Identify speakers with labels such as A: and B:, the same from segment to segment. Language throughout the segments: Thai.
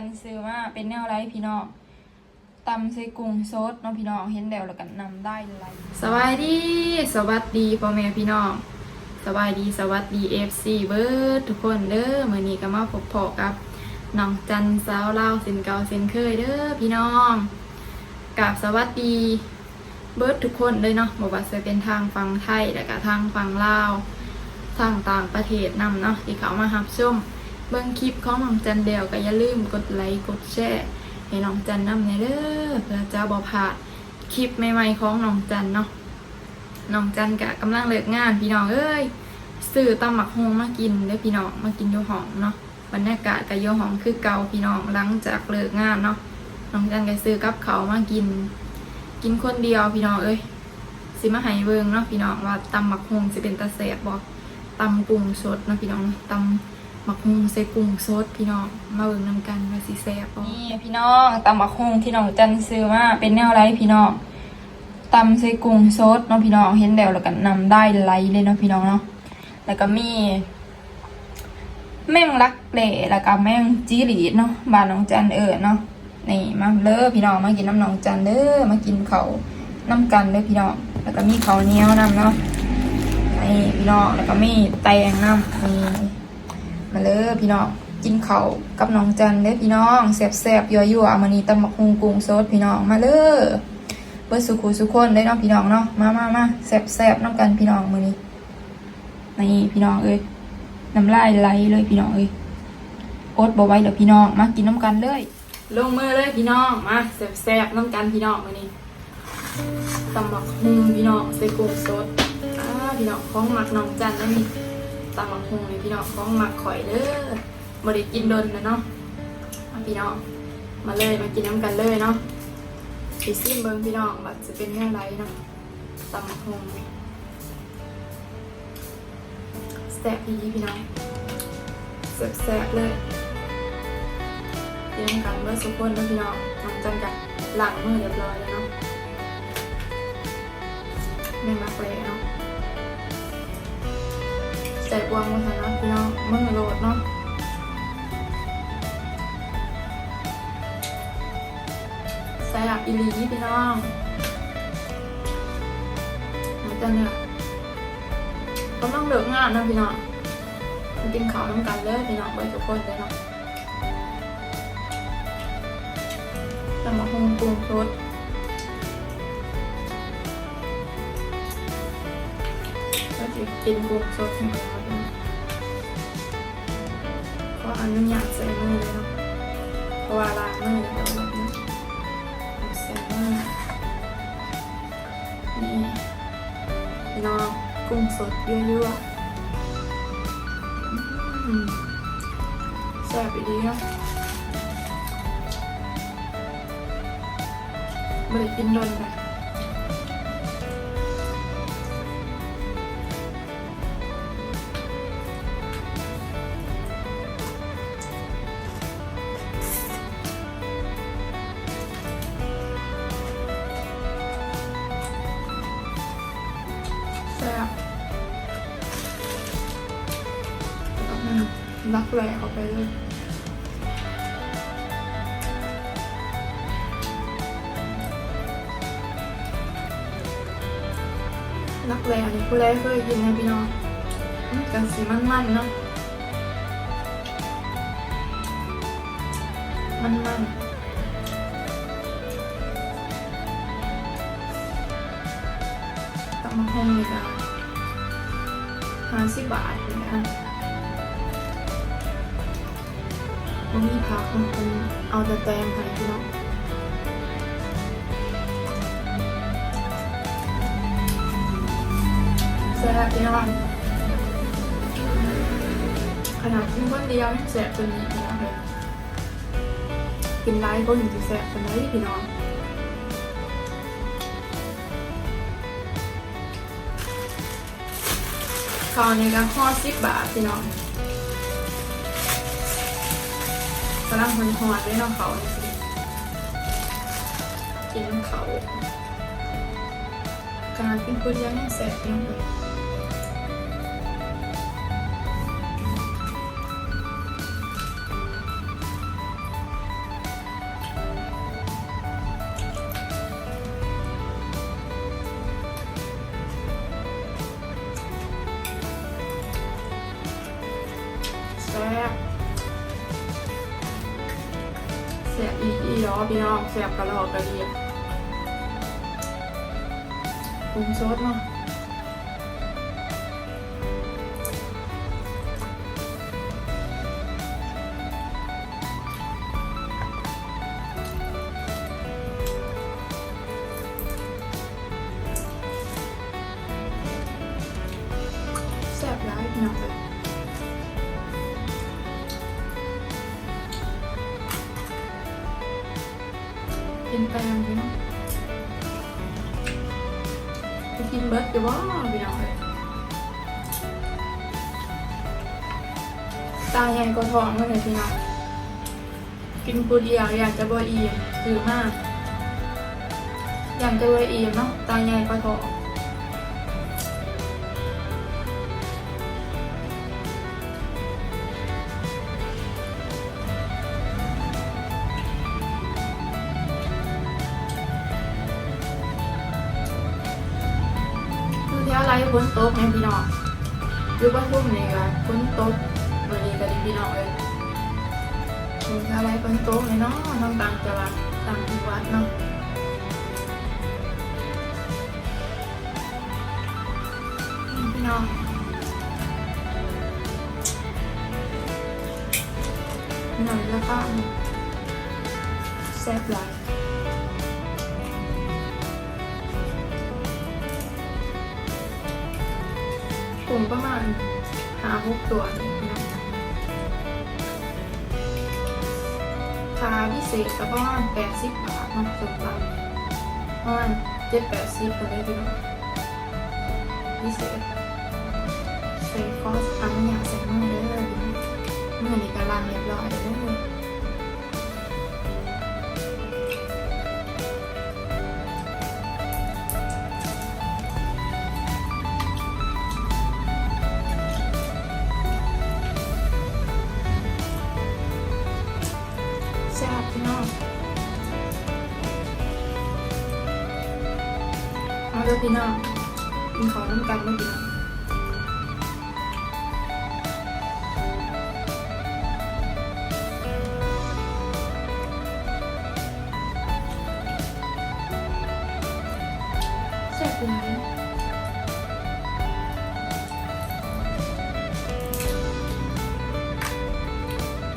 A: ตำบักฮุ่งที่น้องจันซื้อมาเป็นแนวไรพี่น้องตำใส่กุ้งสดเน้องพี่น้องเห็นแล้วแล้วกันนำได้เลยสวัสดีสวัสดีพ่อแม่พี่น้องสวัสดีสวัสดีเอฟซีเบิร์ดทุกคนเด้อมื่อนี้ก็มาพบพอกับน้องจันสาวเล่าส้นเก่าส้นเคยเด้อพี่น้องกับสวัสดีเบิร์ดทุกคนเลยเนาะบอกว่าจะเป็นทางฝั่งไทยแล้วก็ทางฝั่งลาวทางต่างประเทศนำเนาะที่เขามารับชม เบิ่งคลิปของน้องจันเดียวก็อย่าลืมกดไลค์กดแชร์ให้น้องจันนำในเด้อเพื่อจะบ่พลาดคลิปใหม่ๆของน้องจันเนาะน้องจันกะกำลังเลิกงานพี่น้องเอ้ยซื้อตำหมักฮงมากินเด้อพี่น้องมากินอยู่ห้องเนาะบรรยากาศกับอยู่ห้องคือเก่าพี่น้องหลังจากเลิกงานเนาะน้องจันก็ซื้อกับเขามากิน กินคนเดียวพี่น้องเอ้ยสิมาให้เบิงเนาะพี่น้องว่าตำหมักฮงสิเป็นตาแซ่บบ่ตำกุ้งสดเนาะพี่น้องตำ หมักฮุงใส่กุ้งสดพี่น้องมาเบิ่งนำกันว่าสิแซ่บบ่นี่พี่น้องตำหมักฮุงที่น้องจันซื้อมาเป็นแนวไรพี่น้องตำใส่กุ้งสดเนาะพี่น้องเห็นแล้วแล้วกันำได้ไลเลยเนาะพี่น้องเนาะแล้วก็มีแม่งลักเล่แล้วก็แม่งจีหลีเนาะบ้านน้องจันเอิญเนาะนี่มาเด้อพี่น้องมากินน้ำน้องจันเด้อมากินเขาน้ำกันเด้อพี่น้องแล้วก็มีเขาเนี้ยวนํเนาะนี่พี่น้องแล้วก็มีแตงน้ำนี่ มาเลยพี่น้องกินเข้ากับน้องจันเด้อพี่น้องแซ่บๆยั่วๆมานีตำบักฮุงกุ้งสดพี่น้องมาเลยเบิดสุขุสุขคนได้อเนาะพี่น้องเนาะมามามาแซ่บๆน้ำกันพี่น้องมือนี้นี่พี่น้องเอ้ยน้ำลายไหลเลยพี่น้องเอ้ยอดบ่ไว้เดี๋ยวพี่น้องมากินน้ำกันเลยลงมือเลยพี่น้องมาแซ่บๆน้ำกันพี่น้องมือนี้ตำบักฮุงพี่น้องใส่กุ้งสดอ่าพี่น้องของหมักน้องจันนั่นนี่ ตำหมักฮงเลยพี่น้องของมักข่อยเด้อบ่ได้กินโดนนะเนาะมาพี่น้องมาเลยมากินน้ำกันเลยเนาะสิซิมเบิ่งพี่น้องว่าจะเป็นแนวไรเนาะตำหมักฮงแซ่บดีพี่น้องแซ่บๆเลยกินน้ำกันเมื่อสักคนแล้วพี่น้องน้องจันกันล้างมือเรียบร้อยแล้วเนาะแม่งรักเลยเนาะ ใจกวางมาสันะพี่น้องมึงโหลดเนาะใส่หลับอีหลีพี่น้องมันจะเนี่ยก็ต้องเลิกงานนะพี่น้องมากินข้าวน้ำกันเลยพี่น้องเบิร์ทุกคนเลยเนาะแต่มาคงปรุงรสก็จะกินกุ้งสดหมูก็ อนุญาตใส่มือเลยเนาะเพราะว่าล้างมือแล้วแบบนี้ใส่มือนี่นองกุ้งสดเยั่วๆแซ่บดีเนาะไม่ได้กินโดนแบ รักแหลกออกไปเลยรักแหลกนี่ผู้ใดเคยกินนะพี่น้องกันสีมันๆเนาะมันๆตำมะฮงเลยจ้ะห้าสิบบาทเลยนะบ่มีผักบางคนเอาแต่แตงให้พี่น้องแซ่บพี่น้องขนาดกินคนเดียวยังแซ่บตัวนี้พี่น้องเลยกินไลฟ์ก็ยังจะแซ่บตัวนี้พี่น้องข้าวนี่ก็ห่อสิบบาทพี่น้อง กำลังหอนหอนด้วยน้ำเขากินน้ำเขาการกินกุ้ยยังแสบยังเลยแซ่บ อีอีล้อพี่น้องแสียบกระลอกกระเดียบปรุงซดเนาะ กินไปยังพี่น้องไปกินเบิร์ดอยู่ว่าพี่น้องเลยตาใหญ่ก็ท้องเลยพี่น้องกินปูเดียวอยากจะบออีมคือมาก อยากจะบออีมเนาะตาใหญ่ก็ท้อง ฝนตกไงพี่น้องอยู่บ้านทุ่มนี่ก็ฝนตกวันนี้ก็ดีพี่น้องเลยคือแถวไรฝนตกเลยเนาะน้องต่างจังหวัดต่างจังหวัดเนาะนี่พี่น้องพี่น้องแล้วก็แซ่บหลาย กลุ่มประมาณหาหกตัวนี่ยค่าพิเศษก็ประมาณแปดสิบบาทเนะส่วนต่างประมาณเจ็ดแปดสิบคนเลยพี่น้องพิเศษใส่คอสอันนี้อยากใส่มือเลยเมื่อนี้กำลังเรียบร้อยเลย พี่น้องกินของน้ำกันไม่พี่น้องแซ่บเลย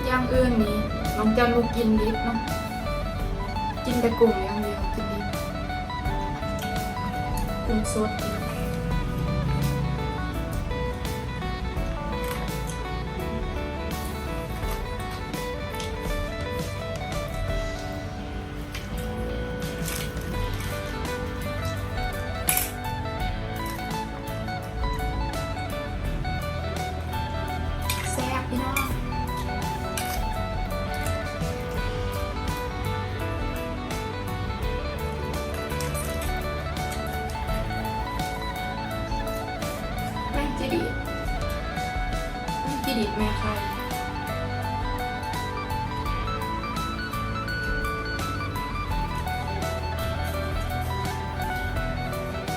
A: อย่างอื่นนี้น้องจันลูกกินดิบเนาะกินแต่กุ้งอย่างเดีย งสดแซ่บพี่น้อง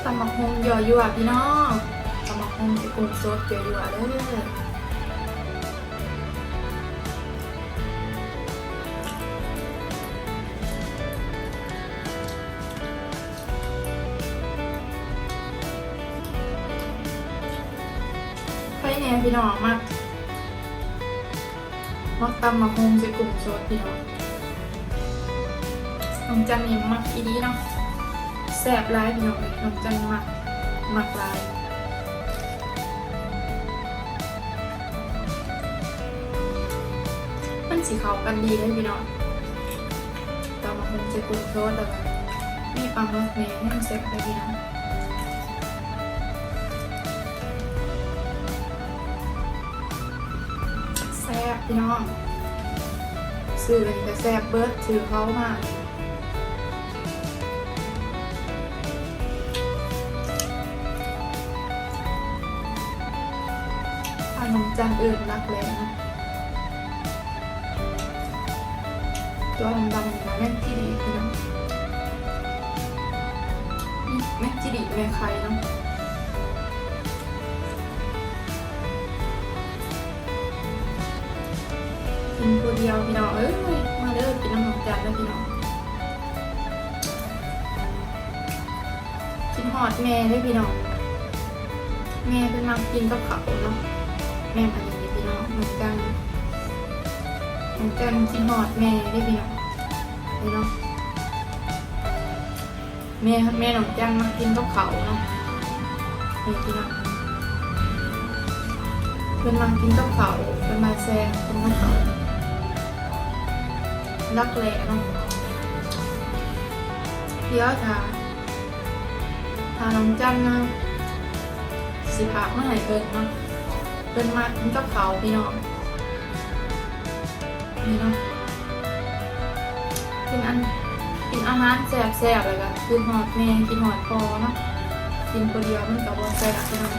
A: ตำบักฮงยอยั่วพี่น้องตำบักฮงจะกุ้งสดหย่อยั่วเด้อไปแน่พี่น้องมักมักตำบักฮงจะกุ้งสดพี่น้องน้องจันนี่มักอีดีเนาะ ซ่บร้ายพี่น้องเลยน้องจันมักมักร้ายมันสีขาวกันดีเลยพี่น้องต่อมาคงจะกุ้งโซดแล้วมีปลาหมึกเนื้อให้มันเซ็ตไปพี่น้องแซ่บพี่น้องซื้อเลยแต่แซ่บเบิร์ดซื้อเขามาก จานอื่นรักเลยนะตัวดำๆนะแม่งจีดีพี่น้องแม่งจีดีแม่ใครเนาะกินตัวเดียวพี่น้องเอ้ยมาเด้อกินน้ำหอมจัดแล้วพี่น้องกินหอดแม่ด้วยพี่น้องแม่เป็นมากินกับเขาเนาะ แม่พันธุ์พี่น้องเหมือนกันเหมือนกันกินหอดแม่ได้วยพี่น้องพี่น้องแม่แม่หนองจังมากินกับเขาเนาะนี่พี่น้องเป็นมากินกับเขาเป็นมาแซ่บกินกับเขารักแหล่เนาะเดี๋ยวทาทาน้องจันนะสิพาเมื่อไหร่เกินเนาะ เป็นมากินกับเขาพี่น้องนี่เนาะกินอันกินอาหารแซ่บๆเลยก็กินหอดแม่กินหอดพอเนาะกินคนเดียวมันกับว่าแซ่บพี่น้อง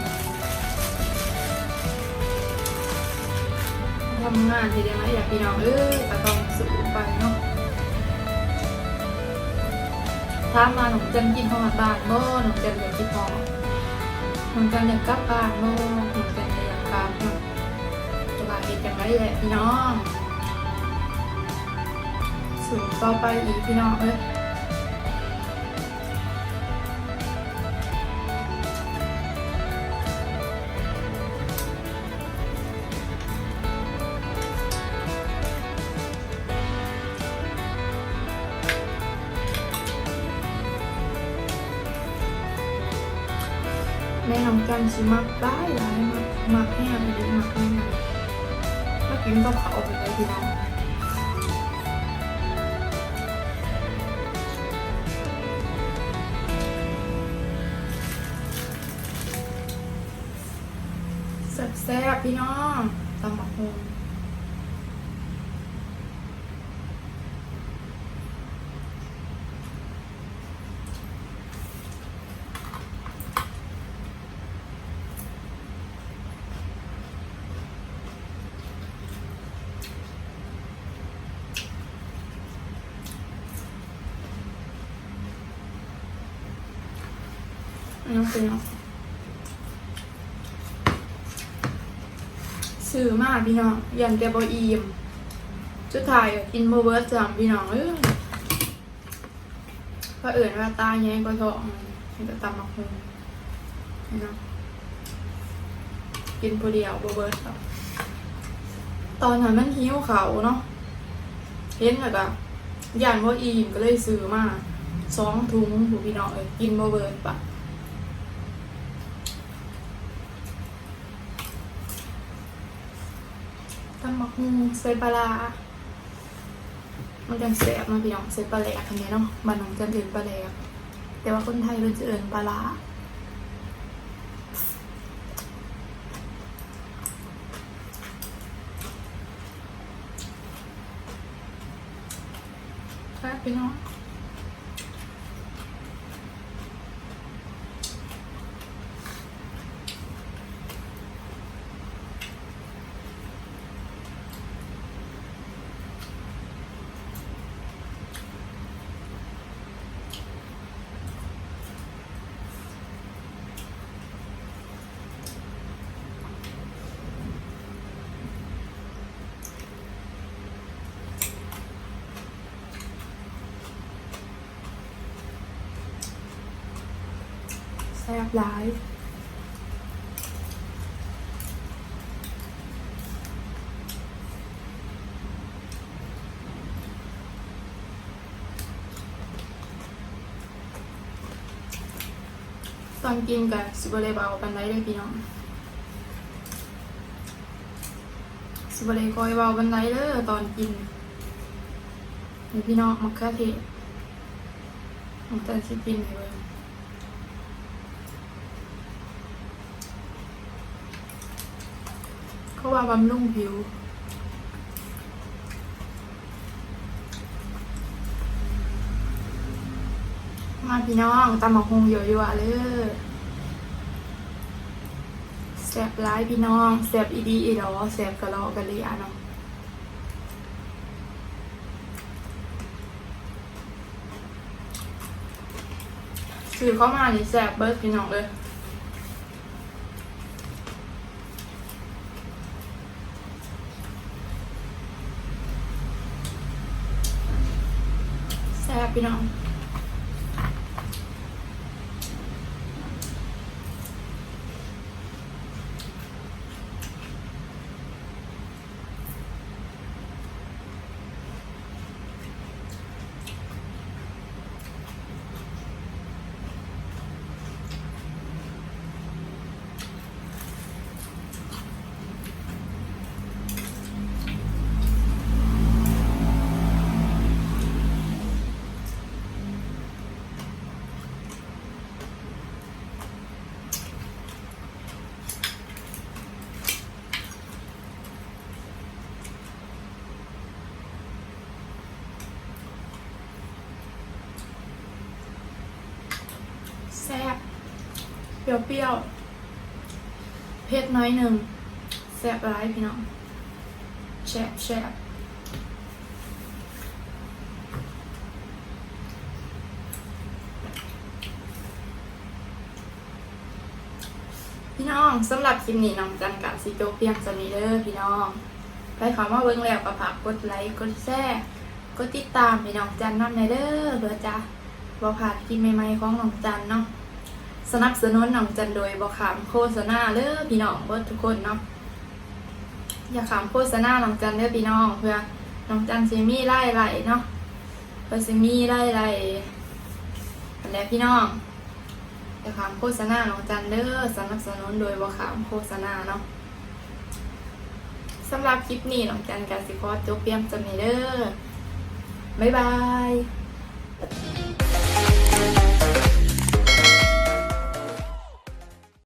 A: ทำงานทีเดียวนะอยากพี่น้องเอ้ยก็ต้องสู้ไปเนาะถ้ามาหนุ่มจันกินหอดบ้านบ่หนุ่มจันอยากกินหอดหนุ่มจันอยากกลับบ้านบ่หนุ่มจันอยากกลับเนาะจะมาเห็นจังไรแหละพี่น้องสู่ต่อไปอีกพี่น้องเอ้ยแม่น้องจันสิมักได้หลายมัก มักแห้งหรือมักแห้งถ้ากินก็เผาไปเลยทีเดียวแซ่บๆพี่น้องตำบักหุ่ง นนี้เป็นเนาะซื้อมาพี่น้องยันแต่บอีมสุดท้ายกินโบเบิร์ตจังพี่น้องเอ้ยเพระเอื่นว่าตายแย่ก็ท้องมันจะตำมาคงน้องกินพอเดียวโบเบิร์ตครับตอนนั้นมันหิวเขาเนาะเห็นแบบอะยันว่าอีมก็เลยซื้อมาสองถุงผูพี่น้องเอ้ยกินโบเบิร์ตปะ อืมใส่ปลา มันจังแสบเนาะพี่น้องใส่ปลาแหลกอันนี้เนาะบ้านน้องจันเอินปลาแหลกแต่ว่าคนไทยเราจะเอินปลาร้าครับพี่น้อง บหลายตอนกินกับสิบเลยเบากันได้เลยพี่น้องสิบเลยคอยเบาบันไดเด้อตอนกินพี่น้องมักกะเทมันจะสิกินให้เบิ่ง เขาว่าบำรุงผิว มาพี่น้องตำหมกฮงเยอะๆเลยแสบร้ายพี่น้องแสบอีดีอีดอแสบกะลอกะเลียเนาะสื่อเข้ามานี่แสบเบิร์ดพี่น้องเลย ม บ พี่น้อง แซ่บเปรี้ยวๆเผ็ดน้อยหนึ่งแซ่บร้ายพี่น้องแซ่บแซ่บพี่น้องสำหรับคลิปนี้น้องจันกับซิโจกเพียงสนี้เด้อพี่น้องไปขอมาเบิ่งแล้วก็ฝากกดไลค์กดแชร์กดติดตามพี่น้องจันน้ำในเด้อเบอร์จ้าบ่ผ่านคลิปใหม่ๆของน้องจันเนาะ สนับสนุนน้องจันโดยบอขามโฆษณาเด้อพี่น้องเบิดทุกคนเนาะอย่าขามโฆษณาน้องจันเด้อพี่น้องเพื่อน้องจันซิมีไล่ไหลเนาะเพื่อซิมีไล่ไลอันนี้พี่น้องอย่าขามโฆษณาน้องจันเด้อสนับสนุนโดยบอขามโฆษณาเนาะสำหรับคลิปนี้น้องจันกับสิคอจบเพียงจำนี้เด้อบ๊ายบาย